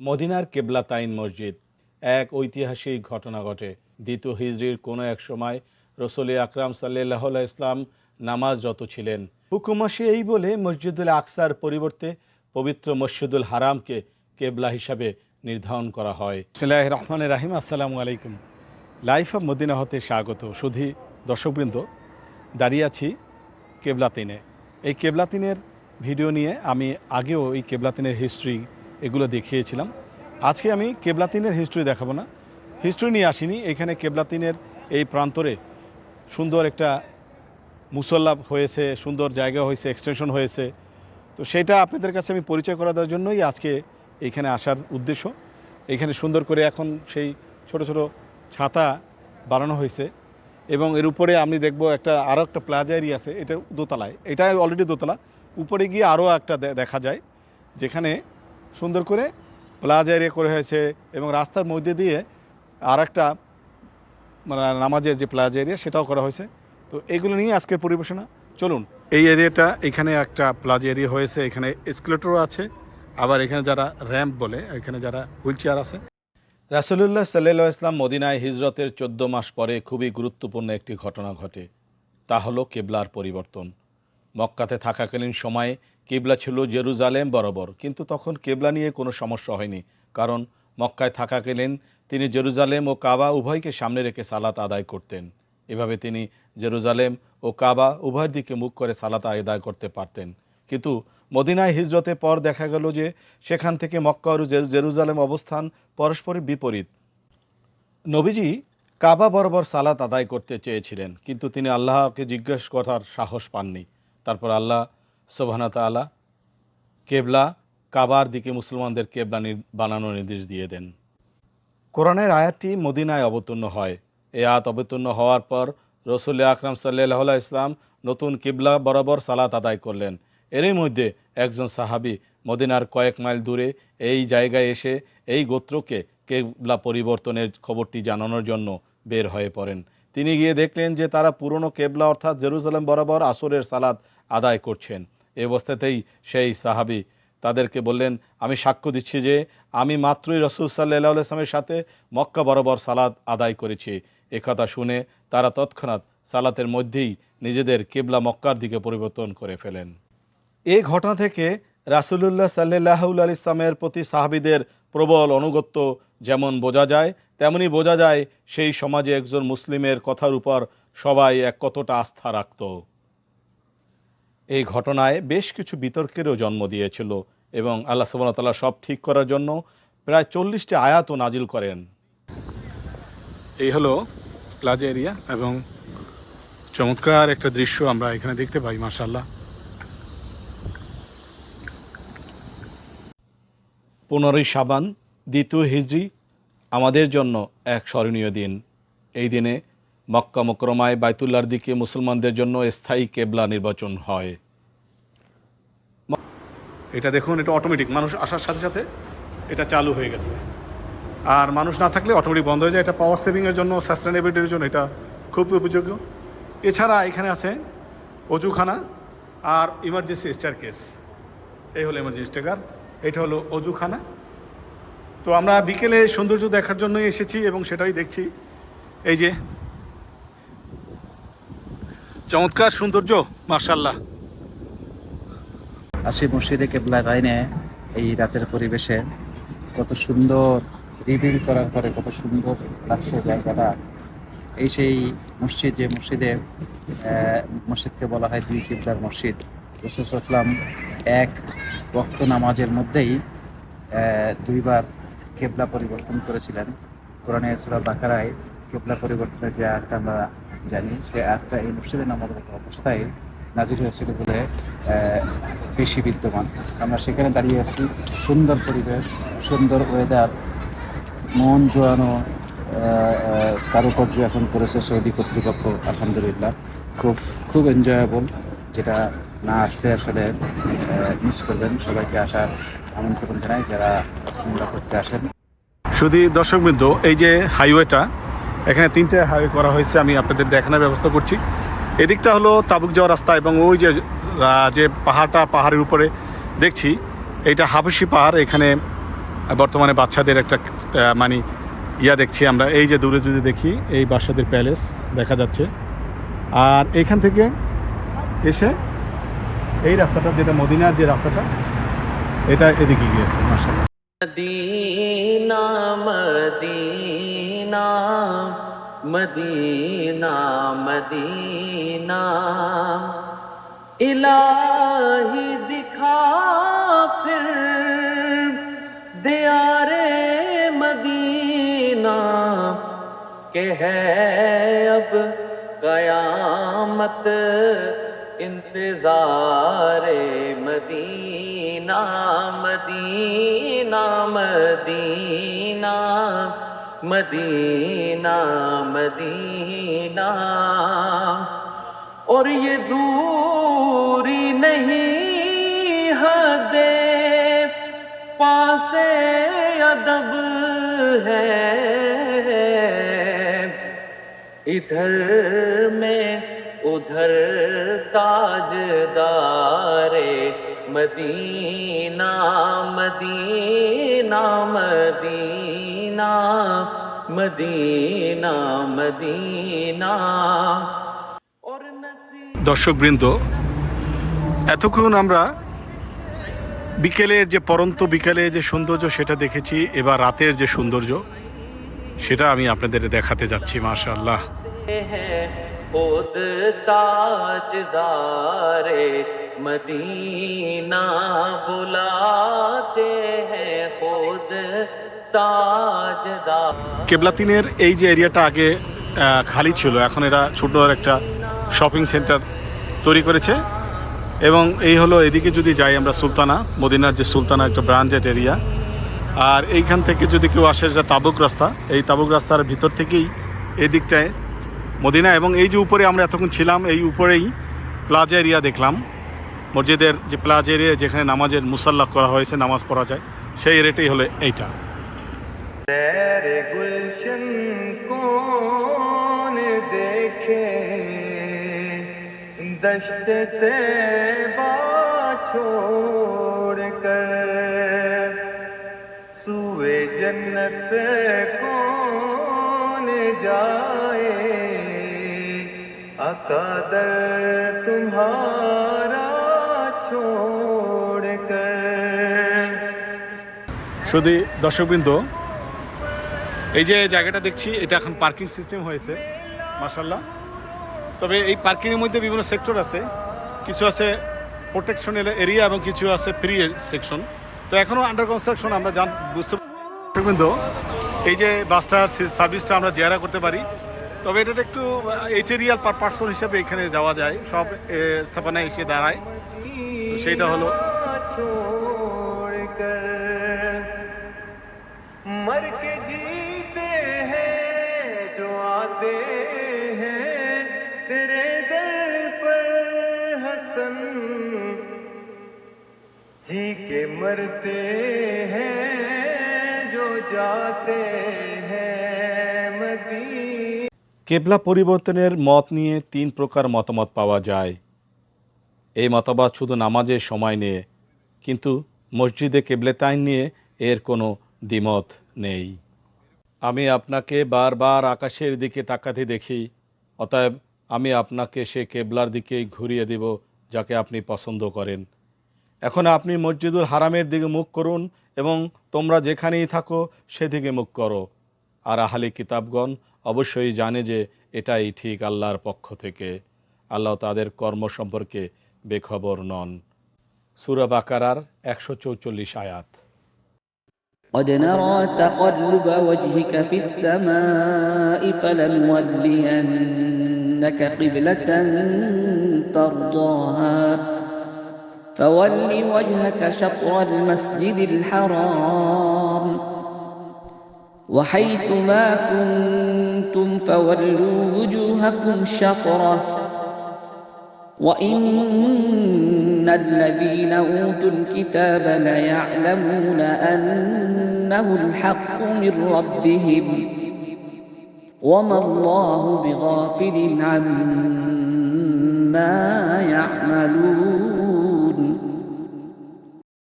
মদিনার কেবলাতাইন মসজিদ। এক ঐতিহাসিক ঘটনা ঘটে। দ্বিতীয় হিজরির কোনো এক সময় রসুল আকরাম সাল্লাহ ইসলাম নামাজরত ছিলেন। হুকুম আসে এই বলে মসজিদুল আকসার পরিবর্তে পবিত্র মসজিদুল হারামকে কেবলা হিসাবে নির্ধারণ করা হয়। রহমান রাহিম। আসসালামু আলাইকুম। লাইফ অফ মদিনা হতে স্বাগত। শুধু দর্শকবৃন্দ, দাঁড়িয়ে আছি কেবলাতিনে এই কেবলাতিনের ভিডিও নিয়ে আমি আগেও এই কেবলাতিনের হিস্ট্রি এগুলো দেখিয়েছিলাম। আজকে আমি কেবলাতিনের হিস্ট্রি দেখাবো না। হিস্ট্রি নিয়ে আসিনি। এখানে কেবলাতিনের এই প্রান্তরে সুন্দর একটা মুসল্লা হয়েছে, সুন্দর জায়গা হয়েছে এক্সটেনশন হয়েছে। তো সেটা আপনাদের কাছে আমি পরিচয় করা দেওয়ার জন্যই আজকে এখানে আসার উদ্দেশ্য। এখানে সুন্দর করে এখন সেই ছোট ছোট ছাতা বানানো হয়েছে এবং এর উপরে আমি দেখব একটা আরও একটা প্লাজা এরিয়া আছে। এটা দোতলায়। এটা অলরেডি দোতলা। উপরে গিয়ে আরও একটা দেখা যায়। যেখানে সুন্দর করে প্লাজা এরিয়া করে হয়েছে এবং রাস্তার মধ্যে দিয়ে আর একটা মানে নামাজের যে প্লাজা এরিয়া, সেটাও করা হয়েছে। তো এগুলো নিয়ে আজকের পরিবেশনা। চলুন, এই এরিয়াটা এখানে একটা প্লাজা এরিয়া হয়েছে, এখানে এসকেলেটরও আছে। আবার এখানে যারা র্যাম্প বলে, এখানে যারা হুইল চেয়ার আছে। রাসুলুল্লাহ সাল্লাহ ইসলাম মদিনায় হিজরতের চোদ্দ মাস পরে খুবই গুরুত্বপূর্ণ একটি ঘটনা ঘটে। তা হলো কেবলার পরিবর্তন। মক্কাতে থাকাকালীন সময়ে কেবলা ছিল জেরুজালেম বরাবর। কিন্তু তখন কেবলা নিয়ে কোনো সমস্যা হয়নি। কারণ মক্কায় থাকাকালীন তিনি জেরুজালেম ও কাবা উভয়কে সামনে রেখে সালাত আদায় করতেন। এভাবে তিনি জেরুজালেম ও কাবা উভয়ের দিকে মুখ করে সালাত আদায় করতে পারতেন। কিন্তু মদিনায় হিজরতের পর দেখা গেল যে সেখান থেকে মক্কা ও জেরু- জেরুজালেম অবস্থান পরস্পরের বিপরীত। নবীজি কাবা বরাবর সালাত আদায় করতে চেয়েছিলেন। কিন্তু তিনি আল্লাহকে জিজ্ঞেস করার সাহস পাননি। তারপর আল্লাহ সোবানা তালা কেবলা কাবার দিকে মুসলমানদের কেবলা নির- বানানোর নির্দেশ দিয়ে দেন। কোরআনের আয়াতটি মদিনায় অবতীর্ণ হয়। এই আয়াত অবতীর্ণ হওয়ার পর রসুল আকরাম সাল্লাহ ইসলাম নতুন কিবলা বরাবর সালাত আদায় করলেন। এরই মধ্যে একজন সাহাবি মদিনার কয়েক মাইল দূরে এই জায়গায় এসে এই গোত্রকে কেবলা পরিবর্তনের খবরটি জানানোর জন্য বের হয়ে পড়েন। তিনি গিয়ে দেখলেন যে তারা পুরনো কেবলা অর্থাৎ জেরুজালেম বরাবর আসরের সালাত আদায় করছেন। এ অবস্থাতেই সেই সাহাবি তাদেরকে বললেন, আমি সাক্ষ্য দিচ্ছি যে, আমি মাত্রই রসুল সাল্লাহ ইসলামের সাথে মক্কা বরাবর সালাত আদায় করেছি। একথা শুনে তারা তৎক্ষণাৎ সালাতের মধ্যেই নিজেদের কেবলা মক্কার দিকে পরিবর্তন করে ফেলেন। এই ঘটনা থেকে রাসুলুল্লাহ সাল্লাহ আল ইসলামের প্রতি সাহাবিদের প্রবল অনুগত্য যেমন বোঝা যায়, তেমনি বোঝা যায় সেই সমাজে একজন মুসলিমের কথার উপর সবাই এক কতটা আস্থা রাখত। এই ঘটনায় বেশ কিছু বিতর্কেরও জন্ম দিয়েছিল এবং আল্লাহ সুবাহতাল্লাহ সব ঠিক করার জন্য প্রায় চল্লিশটি আয়াতও নাজিল করেন। এই হলো প্লাজা এরিয়া এবং চমৎকার একটা দৃশ্য আমরা এখানে দেখতে পাই মার্শাল্লাহ পনেরোই সাবান দ্বিতীয় হিজড়ি আমাদের জন্য এক স্মরণীয় দিন। এই দিনে মক্কা মকরমায় বাইতুল্লার দিকে মুসলমানদের জন্য স্থায়ী কেবলা নির্বাচন হয়। এটা দেখুন, এটা অটোমেটিক মানুষ আসার সাথে সাথে এটা চালু হয়ে গেছে। আর মানুষ না থাকলে অটোমেটিক বন্ধ হয়ে যায়। এটা পাওয়ার সেভিংয়ের জন্য সাস্টেনেবিলিটির জন্য এটা খুব উপযোগ্য এছাড়া এখানে আছে অজুখানা আর ইমার্জেন্সি স্টার কেস এই হলো এমার্জেন্সি স্টেকার এটা হলো অজুখানা। তো আমরা বিকেলে সৌন্দর্য দেখার জন্যই এসেছি এবং সেটাই দেখছি। এই যে চমৎকার সৌন্দর্য মার্শাল্লাহ আসি মসজিদে কেবলা গাইনে এই রাতের পরিবেশে কত সুন্দর রিভিল করার পরে কত সুন্দর লাগছে জায়গাটা। এই সেই মসজিদ, যে মসজিদে মসজিদকে বলা হয় দুই কিবলার মসজিদ। রসুলাম এক বক্ত নামাজের মধ্যেই দুইবার কেবলা পরিবর্তন করেছিলেন। কোরআনে সুরা বাকারায় কেবলা পরিবর্তনের যে আমরা জানি সে আয়াতটা এই মসজিদে নামাজরত অবস্থায় নাজির হয়েছিল বলে বেশি বিদ্যমান। আমরা সেখানে দাঁড়িয়ে আছি। সুন্দর পরিবেশ, সুন্দর ওয়েদার মন জোয়ানো কারুকার্য এখন করেছে সৌদি কর্তৃপক্ষ, আলহামদুলিল্লাহ। খুব খুব এনজয়েবল যেটা না আসলে আসলে মিস করবেন। সবাইকে আসার আমন্ত্রণ জানাই যারা করতে আসেন। শুধু দর্শকবৃন্দ এই যে হাইওয়েটা এখানে তিনটে হাইওয়ে করা হয়েছে, আমি আপনাদের দেখানোর ব্যবস্থা করছি। এদিকটা হলো তাবুক যাওয়ার রাস্তা এবং ওই যে যে পাহাড়টা, পাহাড়ের উপরে দেখছি, এইটা হাবসি পাহাড়, এখানে বর্তমানে বাচ্চাদের একটা মানে ইয়া দেখছি আমরা। এই যে দূরে যদি দেখি, এই বাসাদের প্যালেস দেখা যাচ্ছে। আর এখান থেকে এসে এই রাস্তাটা, যেটা মদিনার যে রাস্তাটা, এটা এদিকে গিয়েছে মাসাল্লাহ مدینہ مدینہ مدینہ. الہی دکھا پھر دیار مدینہ کہ ہے اب قیامت انتظار مدینہ مدینہ مدینہ. مدینہ مدینہ۔ اور یہ دوری نہیں حد پاس ادب ہے۔ ادھر میں ادھر تاج دارے مدینہ مدینہ مدینہ۔ দর্শকবৃন্দ এতক্ষণ আমরা বিকেলের যে পরন্ত বিকেলে যে সৌন্দর্য সেটা দেখেছি এবার রাতের যে সৌন্দর্য সেটা আমি আপনাদের দেখাতে যাচ্ছি মাশা আল্লাহ মদিনা বুলাতে হ্যাঁ কেবলাতিনের এই যে এরিয়াটা আগে খালি ছিল, এখন এরা ছোট একটা শপিং সেন্টার তৈরি করেছে। এবং এই হলো এদিকে যদি যাই আমরা সুলতানা, মদিনার যে সুলতানা একটা ব্রাঞ্চেড এরিয়া। আর এইখান থেকে যদি কেউ আসে যেটা তাবুক রাস্তা। এই তাবুক রাস্তার ভিতর থেকেই এই দিকটায় মদিনা। এবং এই যে উপরে আমরা এতক্ষণ ছিলাম, এই উপরেই প্লাজা এরিয়া দেখলাম। মসজিদের যে প্লাজা এরিয়া, যেখানে নামাজের মুসাল্লা করা হয়েছে, নামাজ পড়া যায়, সেই এরিয়াটাই হলো এইটা। तेरे गुलशन कौन देखे दश्त से छोड़ कर सुए जन्नत कौन जाए अकादर तुम्हारा छोड़ कर শুধু দর্শকবৃন্দ এই যে জায়গাটা দেখছি, এটা এখন পার্কিং সিস্টেম হয়েছে মাসাল্লাহ তবে এই পার্কিংয়ের মধ্যে বিভিন্ন সেক্টর আছে, কিছু আছে প্রোটেকশন এরিয়া এবং কিছু আছে ফ্রি সেকশন তো এখনও আন্ডার কনস্ট্রাকশন আমরা জান বুঝতে দর্শকবৃন্দ এই যে বাসটার সার্ভিসটা আমরা জেরা করতে পারি। তবে এটা একটু এইচেরিয়াল পার পার্সন হিসাবে এখানে যাওয়া যায়। সব স্থাপনায় এসে দাঁড়ায়। সেইটা হলো। हसन जी के मरते हैं जो जाते हैं मदी কেবলা পরিবর্তনের মত নিয়ে তিন প্রকার মতামত পাওয়া যায় এই মতবাদ শুধু নামাজের সময় নিয়ে কিন্তু মসজিদে কেবলেতাইন নিয়ে এর কোনো দ্বিমত নেই আমি আপনাকে বারবার আকাশের দিকে তাকাতে দেখি অতএব আমি আপনাকে সে কেবলার দিকেই ঘুরিয়ে দেব যাকে আপনি পছন্দ করেন এখন আপনি মসজিদুল হারামের দিকে মুখ করুন এবং তোমরা যেখানেই থাকো সেদিকে মুখ করো আর আহালি কিতাবগণ অবশ্যই জানে যে এটাই ঠিক আল্লাহর পক্ষ থেকে আল্লাহ তাদের কর্ম সম্পর্কে বেখবর নন সুরা বাকারার একশো চৌচল্লিশ আয়াত قد نرى تقلب وجهك في السماء فلنولينك قبلة ترضاها. فول وجهك شطر المسجد الحرام. وحيث ما كنتم فولوا وجوهكم شطرة. وإن الذين أوتوا الكتاب ليعلمون أنه الحق من ربهم. وما الله بغافل عما يعملون